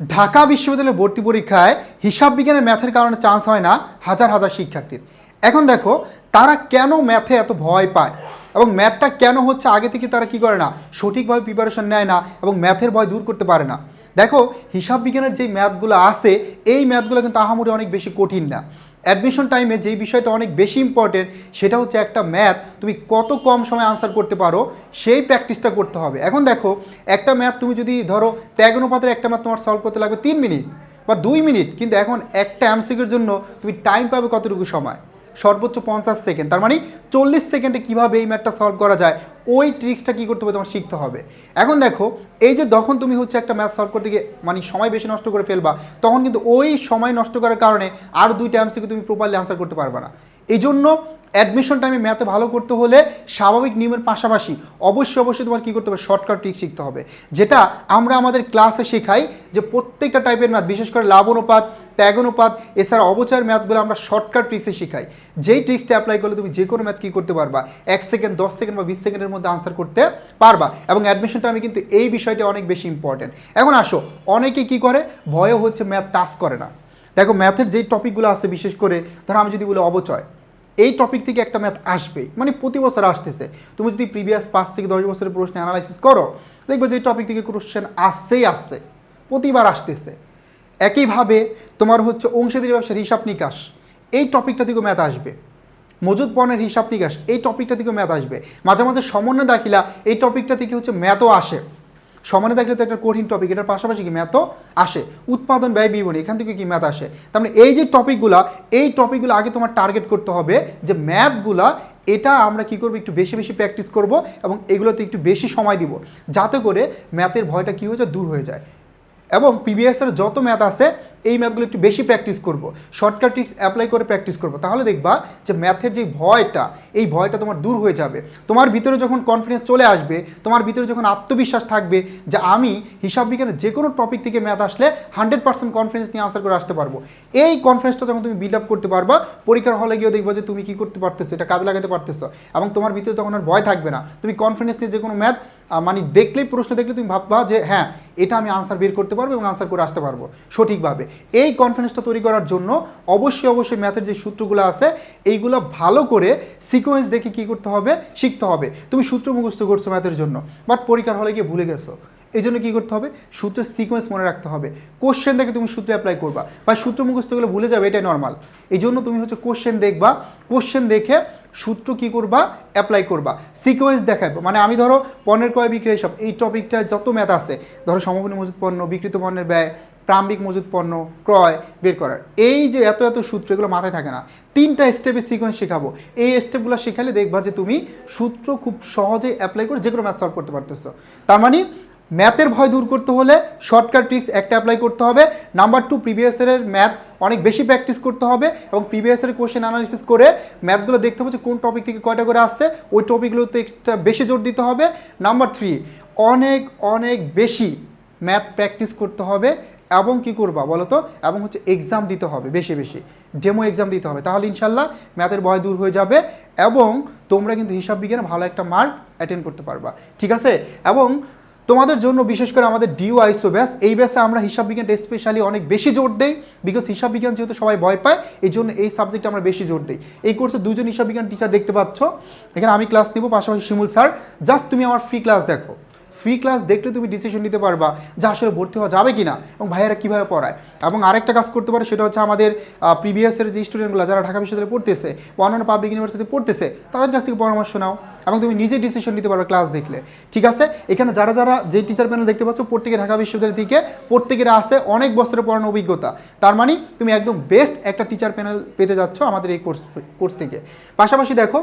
ঢাকা বিশ্ববিদ্যালয়ের ভর্তি পরীক্ষায় হিসাব বিজ্ঞানের ম্যাথের কারণে চান্স হয় না হাজার হাজার শিক্ষার্থীর। এখন দেখো, তারা কেন ম্যাথে এত ভয় পায়? এবং ম্যাথটা কেন হচ্ছে আগে থেকে তারা কি করে না? সঠিকভাবে প্রিপারেশন নেয় না এবং ম্যাথের ভয় দূর করতে পারে না। দেখো, হিসাব বিজ্ঞানের যে ম্যাথগুলো আছে, এই ম্যাথগুলো কিন্তু আহামরি অনেক বেশি কঠিন না। অ্যাডমিশন টাইমে যেই বিষয়টা অনেক বেশি ইম্পর্টেন্ট সেটা হচ্ছে একটা ম্যাথ তুমি কত কম সময় আনসার করতে পারো, সেই প্র্যাকটিসটা করতে হবে। এখন দেখো, একটা ম্যাথ তুমি যদি ধরো, ত্যাগ অনুপাতের একটা ম্যাথ তোমার সলভ করতে লাগবে তিন মিনিট বা দুই মিনিট কিন্তু এখন একটা এমসিকের জন্য তুমি টাইম পাবে কতটুকু সময়? সর্বোচ্চ পঞ্চাশ সেকেন্ড। তার মানে চল্লিশ সেকেন্ডে কীভাবে এই ম্যাথটা সলভ করা যায়, ওই ট্রিক্সটা কী করতে হবে তোমার শিখতে হবে। এখন দেখো, এই যে যখন তুমি হচ্ছে একটা ম্যাথ সলভ করতে গিয়ে মানে সময় বেশি নষ্ট করে ফেলবা, তখন কিন্তু ওই সময় নষ্ট করার কারণে আর দুইটা এমসিকে তুমি প্রপারলি আনসার করতে পারবে না। এই জন্য অ্যাডমিশন টাইমে ম্যাথে ভালো করতে হলে স্বাভাবিক নিয়মের পাশাপাশি অবশ্যই অবশ্যই তোমার কী করতে হবে শর্টকাট ট্রিক শিখতে হবে। যেটা আমরা আমাদের ক্লাসে শেখাই যে প্রত্যেকটা টাইপের ম্যাথ বিশেষ করে লাভ অনুপাত ত্যাগ অনুপাত, এছাড়া অবচয়ের ম্যাথগুলো আমরা শর্টকাট ট্রিক্সে শিখাই। যেই ট্রিক্সটা অ্যাপ্লাই করলে তুমি যে কোনো ম্যাথ কী করতে পারবা, এক সেকেন্ড দশ সেকেন্ড বা বিশ সেকেন্ডের মধ্যে আনসার করতে পারবা। এবং অ্যাডমিশন টাইমে কিন্তু এই বিষয়টা অনেক বেশি ইম্পর্টেন্ট এখন আসো, অনেকে কি করে? ভয়ও হচ্ছে ম্যাথ টাচ করে না। দেখো ম্যাথের যেই টপিকগুলো আছে, বিশেষ করে ধরো আমি যদি বলি অবচয়, এই টপিক থেকে একটা ম্যাথ আসবেই মানে প্রতি বছর আসতেছে। তুমি যদি প্রিভিয়াস পাঁচ থেকে দশ বছরের প্রশ্ন অ্যানালাইসিস করো, দেখবে যে টপিক থেকে কোশ্চেন আসছেই আসছে, প্রতিবার আসতেছে। একইভাবে তোমার হচ্ছে অংশীদারি ব্যবসার হিসাব নিকাশ, এই টপিকটা থেকেও ম্যাথ আসবে। মজুদ পণ্যের হিসাব নিকাশ, এই টপিকটা থেকেও ম্যাথ আসবে। মাঝে মাঝে সমন্বয় দাখিলা, এই টপিকটা থেকে হচ্ছে ম্যাথও আসে। সমানে দেখলে তো একটা কঠিন টপিক এটার পাশাপাশি কি ম্যাথও আসে। উৎপাদন, ব্যয়, বিবরণী, এখান থেকে কি ম্যাথ আসে। তার মানে এই যে টপিকগুলো এই টপিকগুলো আগে তোমার টার্গেট করতে হবে যে ম্যাথগুলা এটা আমরা কি করব, একটু বেশি বেশি প্র্যাকটিস করব এবং এগুলোতে একটু বেশি সময় দিব। যাতে করে ম্যাথের ভয়টা কী হয়ে যায়, দূর হয়ে যায়। এবং প্রিভিয়াসের যত ম্যাথ আছে, এই ম্যাথগুলো একটু বেশি প্র্যাকটিস করব। শর্টকাট ট্রিক্স অ্যাপ্লাই করে প্র্যাকটিস করব। তাহলে দেখবা যে ম্যাথের যে ভয়টা, এই ভয়টা তোমার দূর হয়ে যাবে। তোমার ভিতরে যখন কনফিডেন্স চলে আসবে, তোমার ভিতরে যখন আত্মবিশ্বাস থাকবে যে আমি হিসাব বিজ্ঞানের যে কোনো টপিক থেকে ম্যাথ আসলে হান্ড্রেড পার্সেন্ট কনফিডেন্স নিয়ে আনসার করে আসতে পারব। এই কনফিডেন্সটা যখন তুমি বিল্ড আপ করতে পারবা, পরীক্ষার হলে গিয়েও দেখবা যে তুমি কি করতে পারতেছো, এটা কাজে লাগাতে পারতেছো। এবং তোমার ভিতরে তখন আর ভয় থাকবে না। তুমি কনফিডেন্স নিয়ে যে কোনো ম্যাথ মানে দেখলেই, প্রশ্ন দেখলে তুমি ভাববা যে হ্যাঁ এটা আমি আনসার বের করতে পারব এবং আনসার করে আসতে পারব সঠিকভাবে। এই কনফিডেন্সটা তৈরি করার জন্য অবশ্যই অবশ্যই ম্যাথের যে সূত্রগুলো আছে, এইগুলো ভালো করে সিকোয়েন্স দেখে কী করতে হবে, শিখতে হবে। তুমি সূত্র মুখস্থ করছ ম্যাথের জন্য বাট পরীক্ষার হলে গিয়ে ভুলে গেছো। এই জন্য কী করতে হবে? সূত্রের সিকোয়েন্স মনে রাখতে হবে। কোশ্চেন দেখে তুমি সূত্র অ্যাপ্লাই করবা। বা সূত্র মুখস্থ মুখস্থগুলো ভুলে যাবে, এটাই নর্মাল এই জন্য তুমি হচ্ছে কোশ্চেন দেখবা। কোশ্চেন দেখে সূত্র কি করবা? অ্যাপ্লাই করবা। সিকোয়েন্স দেখাবো মানে আমি ধরো পণ্যের ক্রয় বিক্রি সব এই টপিকটা যত ম্যাথ আছে, ধরো সমপনী মজুদ পণ্য বিকৃত পণ্যের ব্যয় প্রাম্বিক মজুদ পণ্য, ক্রয়, বের করার। এই যে এত এত সূত্র, এগুলো মাথায় থাকে না। তিনটা স্টেপের সিকোয়েন্স শেখাবো। এই স্টেপগুলো শেখালে দেখবা যে তুমি সূত্র খুব সহজে অ্যাপ্লাই করে যে কোনো ম্যাথ সলভ করতে পারতেছো। তার মানে ম্যাথের ভয় দূর করতে হলে শর্টকাট ট্রিক্স একটা অ্যাপ্লাই করতে হবে। নাম্বার টু প্রিভিয়াস ইয়ারের ম্যাথ অনেক বেশি প্র্যাকটিস করতে হবে এবং প্রিভিয়াস ইয়ারের কোশ্চেন অ্যানালিসিস করে ম্যাথগুলো দেখতে হবে যে কোন টপিক থেকে কয়টা করে আসছে। ওই টপিকগুলোতে একটা বেশি জোর দিতে হবে। নাম্বার থ্রি অনেক অনেক বেশি ম্যাথ প্র্যাকটিস করতে হবে এবং কি করবা বলো তো এবং হচ্ছে এক্সাম দিতে হবে বেশি বেশি। ডেমো এক্সাম দিতে হবে। তাহলে ইনশাল্লাহ ম্যাথের ভয় দূর হয়ে যাবে এবং তোমরা কিন্তু হিসাব বিজ্ঞানে ভালো একটা মার্ক অ্যাটেন্ড করতে পারবা। ঠিক আছে? এবং তোমাদের জন্য, বিশেষ করে আমাদের ডিউ আইসো ব্যাস, এই ব্যাসে আমরা হিসাব বিজ্ঞানটা স্পেশালি অনেক বেশি জোর দেই বিকজ হিসাব বিজ্ঞান যেহেতু সবাই ভয় পায়, এই জন্য এই সাবজেক্টে আমরা বেশি জোর দিই। এই কোর্সে দুজন হিসাব বিজ্ঞান টিচার দেখতে পাচ্ছ। এখানে আমি ক্লাস নেব, পাশাপাশি শিমুল স্যার জাস্ট তুমি আমার ফ্রি ক্লাস দেখো। ফ্রি ক্লাস দেখলে তুমি ডিসিশন নিতে পারবা যে আসলে ভর্তি হওয়া যাবে কি না এবং ভাইয়েরা কীভাবে পড়ায়। এবং আরেকটা কাজ করতে পারে, সেটা হচ্ছে আমাদের প্রিভিয়াসের যে স্টুডেন্টগুলো যারা ঢাকা বিশ্ববিদ্যালয়ে পড়তেছে বা অন্যান্য পাবলিক ইউনিভার্সিটি পড়তেছে, তাদের কাছ থেকে পরামর্শ নাও এবং তুমি নিজে ডিসিশন নিতে পারবে ক্লাস দেখলে। ঠিক আছে? এখানে যারা যারা যে টিচার প্যানেল দেখতে পাচ্ছ, প্রত্যেকে ঢাকা বিশ্ববিদ্যালয় থেকে, প্রত্যেকের আছে অনেক বছরের পড়ানোর অভিজ্ঞতা। তার মানে তুমি একদম বেস্ট একটা টিচার প্যানেল পেতে যাচ্ছ আমাদের এই কোর্স কোর্স থেকে। পাশাপাশি দেখো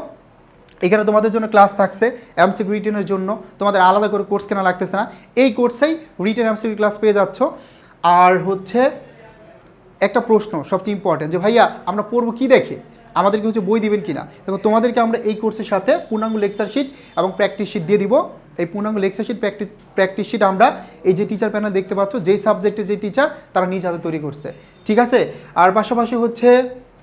এখানে তোমাদের জন্য ক্লাস থাকছে এমসিকিউ রিটেনের জন্য। তোমাদের আলাদা করে কোর্স কেনা লাগতেছে না। এই কোর্সেই রিটেন এমসিকিউ ক্লাস পেয়ে যাচ্ছ। আর হচ্ছে একটা প্রশ্ন সবচেয়ে ইম্পর্টেন্ট যে, ভাইয়া, আমরা পড়ব কী দেখে? আমাদেরকে হচ্ছে বই দিবেন কিনা? দেখো, তোমাদেরকে আমরা এই কোর্সের সাথে পূর্ণাঙ্গ লেকচার শিট এবং প্র্যাকটিস শিট দিয়ে দিব। এই পূর্ণাঙ্গ lecture sheet practice practice sheet আমরা এই যে টিচার প্যানেল দেখতে পাচ্ছ, যেই সাবজেক্টের যে টিচার তারা নিজ হাতে তৈরি করছে। ঠিক আছে? আর পাশাপাশি হচ্ছে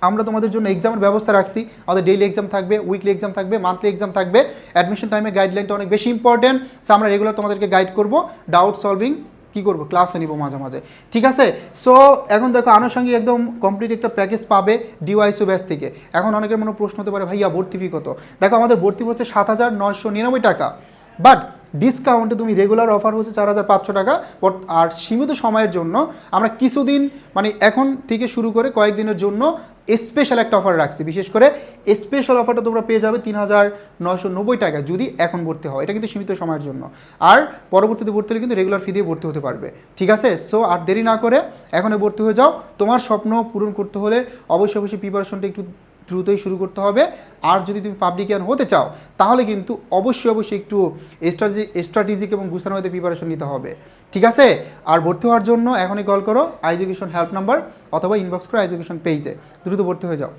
আমরা তোমাদের জন্য এক্সামের ব্যবস্থা রাখছি। আমাদের ডেইলি এক্সাম থাকবে উইকলি এক্সাম থাকবে মান্থলি এক্সাম থাকবে। অ্যাডমিশন টাইমে গাইডলাইনটা অনেক বেশি ইম্পর্টেন্ট সো আমরা রেগুলার তোমাদেরকে গাইড করব ডাউট সলভিং কি করব ক্লাসও নিব মাঝে মাঝে। ঠিক আছে? সো এখন দেখো, আনুষঙ্গিক একদম কমপ্লিট একটা প্যাকেজ পাবে ডিওয়াইসো ব্যাস থেকে। এখন অনেকের মনে প্রশ্ন হতে পারে, ভাইয়া, ভর্তি ফি কত? দেখো, আমাদের ভর্তি হচ্ছে সাত হাজার নয়শো নিরানব্বই টাকা। বাট ডিসকাউন্টে তুমি রেগুলার অফার হচ্ছে চার হাজার পাঁচশো টাকা। আর সীমিত সময়ের জন্য আমরা কিছুদিন মানে এখন থেকে শুরু করে কয়েকদিনের জন্য স্পেশাল একটা অফার রাখছি। বিশেষ করে স্পেশাল অফারটা তোমরা পেয়ে যাবে তিন হাজার নশো নব্বই টাকা যদি এখন ভর্তি হয় এটা কিন্তু সীমিত সময়ের জন্য। আর পরবর্তীতে ভর্তি হলে কিন্তু রেগুলার ফি দিয়ে ভর্তি হতে পারবে। ঠিক আছে? সো আর দেরি না করে এখনই ভর্তি হয়ে যাও। তোমার স্বপ্ন পূরণ করতে হলে অবশ্যই অবশ্যই প্রিপারেশনটা একটু দ্রুতই শুরু করতে হবে। আর যদি তুমি পাবলিকিয়ান হতে চাও, তাহলে কিন্তু অবশ্যই অবশ্যই একটু স্ট্র্যাটেজি স্ট্র্যাটেজিক এবং গুছানো হতে প্রিপারেশন নিতে হবে। ঠিক আছে? আর ভর্তি হওয়ার জন্য এখনই কল করো আইজুকেশন হেল্প নাম্বার অথবা ইনবক্স করো আইজুকেশন পেজে দ্রুত ভর্তি হয়ে যাও।